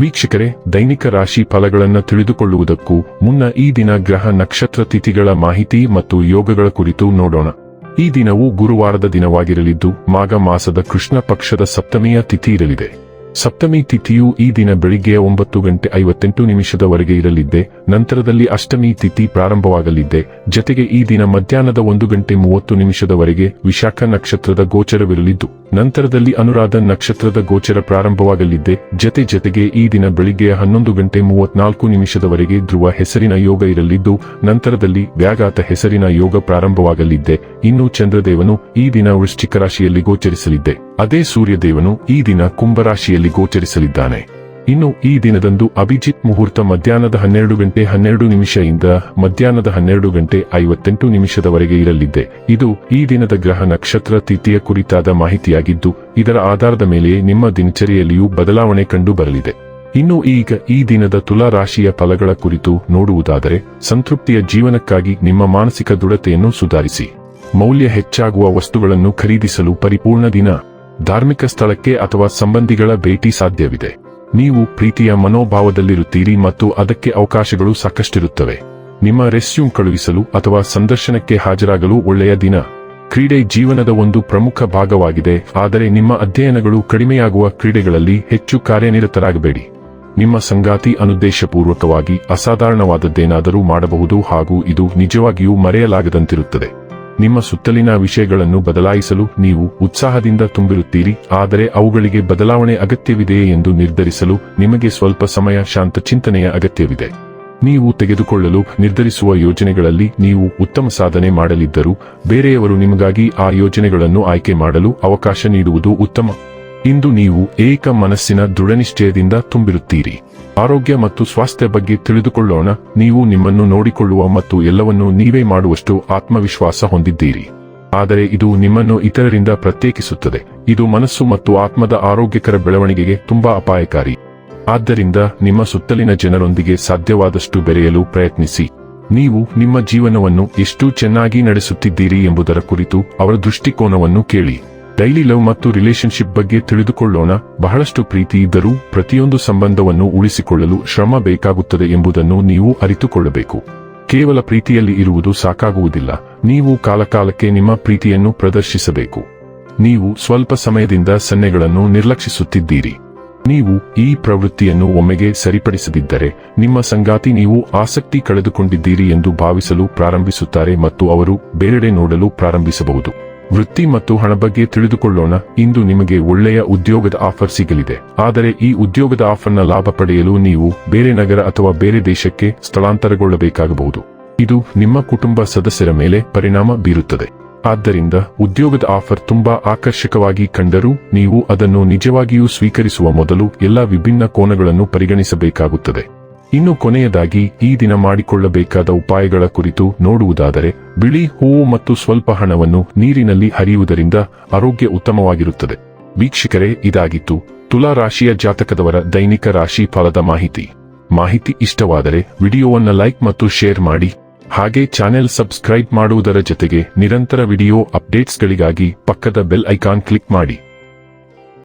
ವೀಕ್ಷಕರೇ, ದೈನಿಕ ರಾಶಿ ಫಲಗಳನ್ನು ತಿಳಿದುಕೊಳ್ಳುವುದಕ್ಕೂ ಮುನ್ನ ಈ ದಿನ ಗ್ರಹ ನಕ್ಷತ್ರ ತಿಥಿಗಳ ಮಾಹಿತಿ ಮತ್ತು ಯೋಗಗಳ ಕುರಿತು ನೋಡೋಣ. ಈ ದಿನವು ಗುರುವಾರದ ದಿನವಾಗಿರಲಿದ್ದು, ಮಾಘ ಮಾಸದ ಕೃಷ್ಣ ಪಕ್ಷದ ಸಪ್ತಮಿಯ ತಿಥಿ ಇರಲಿದೆ. ಸಪ್ತಮಿ ತಿಥಿಯು ಈ ದಿನ ಬೆಳಿಗ್ಗೆ ಒಂಬತ್ತು ಗಂಟೆ ಐವತ್ತೆಂಟು ನಿಮಿಷದವರೆಗೆ ಇರಲಿದ್ದೆ, ನಂತರದಲ್ಲಿ ಅಷ್ಟಮಿ ತಿಥಿ ಪ್ರಾರಂಭವಾಗಲಿದ್ದೆ. ಜತೆಗೆ ಈ ದಿನ ಮಧ್ಯಾಹ್ನದ ಒಂದು ಗಂಟೆ ಮೂವತ್ತು ನಿಮಿಷದವರೆಗೆ ವಿಶಾಖ ನಕ್ಷತ್ರದ ಗೋಚರವಿರಲಿದ್ದು, ನಂತರದಲ್ಲಿ ಅನುರಾಧ ನಕ್ಷತ್ರದ ಗೋಚರ ಪ್ರಾರಂಭವಾಗಲಿದ್ದೆ. ಜತೆ ಜತೆಗೆ ಈ ದಿನ ಬೆಳಿಗ್ಗೆ ಹನ್ನೊಂದು ಗಂಟೆ ಮೂವತ್ನಾಲ್ಕು ನಿಮಿಷದವರೆಗೆ ಧ್ರುವ ಹೆಸರಿನ ಯೋಗ ಇರಲಿದ್ದು, ನಂತರದಲ್ಲಿ ವ್ಯಾಘಾತ ಹೆಸರಿನ ಯೋಗ ಪ್ರಾರಂಭವಾಗಲಿದ್ದೆ. ಇನ್ನು ಚಂದ್ರದೇವನು ಈ ದಿನ ವೃಶ್ಚಿಕ ರಾಶಿಯಲ್ಲಿ ಗೋಚರಿಸಲಿದ್ದೆ. ಅದೇ ಸೂರ್ಯದೇವನು ಈ ದಿನ ಕುಂಭರಾಶಿಯಲ್ಲಿ ಗೋಚರಿಸಲಿದ್ದಾನೆ. ಇನ್ನು ಈ ದಿನದಂದು ಅಭಿಜಿತ್ ಮುಹೂರ್ತ ಮಧ್ಯಾಹ್ನದ ಹನ್ನೆರಡು ಗಂಟೆ ಹನ್ನೆರಡು ನಿಮಿಷದಿಂದ ಮಧ್ಯಾಹ್ನದ ಹನ್ನೆರಡು ಗಂಟೆ ಐವತ್ತೆಂಟು ನಿಮಿಷದವರೆಗೆ ಇರಲಿದೆ ಇದು ಈ ದಿನದ ಗ್ರಹ ನಕ್ಷತ್ರ ತಿಥಿಯ ಕುರಿತಾದ ಮಾಹಿತಿಯಾಗಿದ್ದು, ಇದರ ಆಧಾರದ ಮೇಲೆ ನಿಮ್ಮ ದಿನಚರಿಯಲ್ಲಿಯೂ ಬದಲಾವಣೆ ಕಂಡು ಬರಲಿದೆ ಇನ್ನು ಈಗ ಈ ದಿನದ ತುಲಾ ರಾಶಿಯ ಫಲಗಳ ಕುರಿತು ನೋಡುವುದಾದರೆ, ಸಂತೃಪ್ತಿಯ ಜೀವನಕ್ಕಾಗಿ ನಿಮ್ಮ ಮಾನಸಿಕ ದೃಢತೆಯನ್ನು ಸುಧಾರಿಸಿ. ಮೌಲ್ಯ ಹೆಚ್ಚಾಗುವ ವಸ್ತುಗಳನ್ನು ಖರೀದಿಸಲು ಪರಿಪೂರ್ಣ ದಿನ. ಧಾರ್ಮಿಕ ಸ್ಥಳಕ್ಕೆ ಅಥವಾ ಸಂಬಂಧಿಗಳ ಭೇಟಿ ಸಾಧ್ಯವಿದೆ. ನೀವು ಪ್ರೀತಿಯ ಮನೋಭಾವದಲ್ಲಿರುತ್ತೀರಿ ಮತ್ತು ಅದಕ್ಕೆ ಅವಕಾಶಗಳು ಸಾಕಷ್ಟಿರುತ್ತವೆ. ನಿಮ್ಮ ರೆಸ್ಯೂಮ್ ಕಳುಹಿಸಲು ಅಥವಾ ಸಂದರ್ಶನಕ್ಕೆ ಹಾಜರಾಗಲು ಒಳ್ಳೆಯ ದಿನ. ಕ್ರೀಡೆ ಜೀವನದ ಒಂದು ಪ್ರಮುಖ ಭಾಗವಾಗಿದೆ, ಆದರೆ ನಿಮ್ಮ ಅಧ್ಯಯನಗಳು ಕಡಿಮೆಯಾಗುವ ಕ್ರೀಡೆಗಳಲ್ಲಿ ಹೆಚ್ಚು ಕಾರ್ಯನಿರತರಾಗಬೇಡಿ. ನಿಮ್ಮ ಸಂಗಾತಿ ಅನುದ್ದೇಶಪೂರ್ವಕವಾಗಿ ಅಸಾಧಾರಣವಾದದ್ದೇನಾದರೂ ಮಾಡಬಹುದು ಹಾಗೂ ಇದು ನಿಜವಾಗಿಯೂ ಮರೆಯಲಾಗದಂತಿರುತ್ತದೆ. ನಿಮ್ಮ ಸುತ್ತಲಿನ ವಿಷಯಗಳನ್ನು ಬದಲಾಯಿಸಲು ನೀವು ಉತ್ಸಾಹದಿಂದ ತುಂಬಿರುತ್ತೀರಿ, ಆದರೆ ಅವುಗಳಿಗೆ ಬದಲಾವಣೆ ಅಗತ್ಯವಿದೆಯೇ ಎಂದು ನಿರ್ಧರಿಸಲು ನಿಮಗೆ ಸ್ವಲ್ಪ ಸಮಯ ಶಾಂತ ಚಿಂತನೆಯ ಅಗತ್ಯವಿದೆ. ನೀವು ತೆಗೆದುಕೊಳ್ಳಲು ನಿರ್ಧರಿಸುವ ಯೋಜನೆಗಳಲ್ಲಿ ನೀವು ಉತ್ತಮ ಸಾಧನೆ ಮಾಡಲಿದ್ದರೂ, ಬೇರೆಯವರು ನಿಮಗಾಗಿ ಆ ಯೋಜನೆಗಳನ್ನು ಆಯ್ಕೆ ಮಾಡಲು ಅವಕಾಶ ನೀಡುವುದು ಉತ್ತಮ. ಇಂದು ನೀವು ಏಕ ಮನಸ್ಸಿನ ದೃಢನಿಶ್ಚಯದಿಂದ ತುಂಬಿರುತ್ತೀರಿ. ಆರೋಗ್ಯ ಮತ್ತು ಸ್ವಾಸ್ಥ್ಯ ಬಗ್ಗೆ ತಿಳಿದುಕೊಳ್ಳೋಣ, ನೀವು ನಿಮ್ಮನ್ನು ನೋಡಿಕೊಳ್ಳುವ ಮತ್ತು ಎಲ್ಲವನ್ನೂ ನೀವೇ ಮಾಡುವಷ್ಟು ಆತ್ಮವಿಶ್ವಾಸ ಹೊಂದಿದ್ದೀರಿ. ಆದರೆ ಇದು ನಿಮ್ಮನ್ನು ಇತರರಿಂದ ಪ್ರತ್ಯೇಕಿಸುತ್ತದೆ. ಇದು ಮನಸ್ಸು ಮತ್ತು ಆತ್ಮದ ಆರೋಗ್ಯಕರ ಬೆಳವಣಿಗೆಗೆ ತುಂಬಾ ಅಪಾಯಕಾರಿ. ಆದ್ದರಿಂದ ನಿಮ್ಮ ಸುತ್ತಲಿನ ಜನರೊಂದಿಗೆ ಸಾಧ್ಯವಾದಷ್ಟು ಬೆರೆಯಲು ಪ್ರಯತ್ನಿಸಿ. ನೀವು ನಿಮ್ಮ ಜೀವನವನ್ನು ಎಷ್ಟು ಚೆನ್ನಾಗಿ ನಡೆಸುತ್ತಿದ್ದೀರಿ ಎಂಬುದರ ಕುರಿತು ಅವರ ದೃಷ್ಟಿಕೋನವನ್ನು ಕೇಳಿ. ಡೈಲಿ ಲವ್ ಮತ್ತು ರಿಲೇಶನ್ಶಿಪ್ ಬಗ್ಗೆ ತಿಳಿದುಕೊಳ್ಳೋಣ. ಬಹಳಷ್ಟು ಪ್ರೀತಿ ಇದ್ದರೂ ಪ್ರತಿಯೊಂದು ಸಂಬಂಧವನ್ನು ಉಳಿಸಿಕೊಳ್ಳಲು ಶ್ರಮ ಬೇಕಾಗುತ್ತದೆ ಎಂಬುದನ್ನು ನೀವು ಅರಿತುಕೊಳ್ಳಬೇಕು. ಕೇವಲ ಪ್ರೀತಿಯಲ್ಲಿ ಇರುವುದು ಸಾಕಾಗುವುದಿಲ್ಲ. ನೀವು ಕಾಲಕಾಲಕ್ಕೆ ನಿಮ್ಮ ಪ್ರೀತಿಯನ್ನು ಪ್ರದರ್ಶಿಸಬೇಕು. ನೀವು ಸ್ವಲ್ಪ ಸಮಯದಿಂದ ಸನ್ನೆಗಳನ್ನು ನಿರ್ಲಕ್ಷಿಸುತ್ತಿದ್ದೀರಿ. ನೀವು ಈ ಪ್ರವೃತ್ತಿಯನ್ನು ಒಮ್ಮೆಗೆ ಸರಿಪಡಿಸದಿದ್ದರೆ ನಿಮ್ಮ ಸಂಗಾತಿ ನೀವು ಆಸಕ್ತಿ ಕಳೆದುಕೊಂಡಿದ್ದೀರಿ ಎಂದು ಭಾವಿಸಲು ಪ್ರಾರಂಭಿಸುತ್ತಾರೆ ಮತ್ತು ಅವರು ಬೇರೆಡೆ ನೋಡಲು ಪ್ರಾರಂಭಿಸಬಹುದು. ವೃತ್ತಿ ಮತ್ತು ಹಣ ಬಗ್ಗೆ ತಿಳಿದುಕೊಳ್ಳೋಣ. ಇಂದು ನಿಮಗೆ ಒಳ್ಳೆಯ ಉದ್ಯೋಗದ ಆಫರ್ ಸಿಗಲಿದೆ. ಆದರೆ ಈ ಉದ್ಯೋಗದ ಆಫರ್ನ ಲಾಭ ಪಡೆಯಲು ನೀವು ಬೇರೆ ನಗರ ಅಥವಾ ಬೇರೆ ದೇಶಕ್ಕೆ ಸ್ಥಳಾಂತರಗೊಳ್ಳಬೇಕಾಗಬಹುದು. ಇದು ನಿಮ್ಮ ಕುಟುಂಬ ಸದಸ್ಯರ ಮೇಲೆ ಪರಿಣಾಮ ಬೀರುತ್ತದೆ. ಆದ್ದರಿಂದ ಉದ್ಯೋಗದ ಆಫರ್ ತುಂಬಾ ಆಕರ್ಷಕವಾಗಿ ಕಂಡರೂ ನೀವು ಅದನ್ನು ನಿಜವಾಗಿಯೂ ಸ್ವೀಕರಿಸುವ ಮೊದಲು ಎಲ್ಲಾ ವಿಭಿನ್ನ ಕೋನಗಳನ್ನು ಪರಿಗಣಿಸಬೇಕಾಗುತ್ತದೆ. ಇನ್ನು ಕೊನೆಯದಾಗಿ ಈ ದಿನ ಮಾಡಿಕೊಳ್ಳಬೇಕಾದ ಉಪಾಯಗಳ ಕುರಿತು ನೋಡುವುದಾದರೆ, ಬಿಳಿ ಹೂವು ಮತ್ತು ಸ್ವಲ್ಪ ಹಣವನ್ನು ನೀರಿನಲ್ಲಿ ಹರಿಯುವುದರಿಂದ ಆರೋಗ್ಯ ಉತ್ತಮವಾಗಿರುತ್ತದೆ. ವೀಕ್ಷಕರೇ, ಇದಾಗಿತ್ತು ತುಲಾ ರಾಶಿಯ ಜಾತಕದವರ ದೈನಿಕ ರಾಶಿ ಫಲದ ಮಾಹಿತಿ. ಮಾಹಿತಿ ಇಷ್ಟವಾದರೆ ವಿಡಿಯೋವನ್ನು ಲೈಕ್ ಮತ್ತು ಶೇರ್ ಮಾಡಿ. ಹಾಗೆ ಚಾನೆಲ್ ಸಬ್ಸ್ಕ್ರೈಬ್ ಮಾಡುವುದರ ಜೊತೆಗೆ ನಿರಂತರ ವಿಡಿಯೋ ಅಪ್ಡೇಟ್ಸ್ಗಳಿಗಾಗಿ ಪಕ್ಕದ ಬೆಲ್ ಐಕಾನ್ ಕ್ಲಿಕ್ ಮಾಡಿ.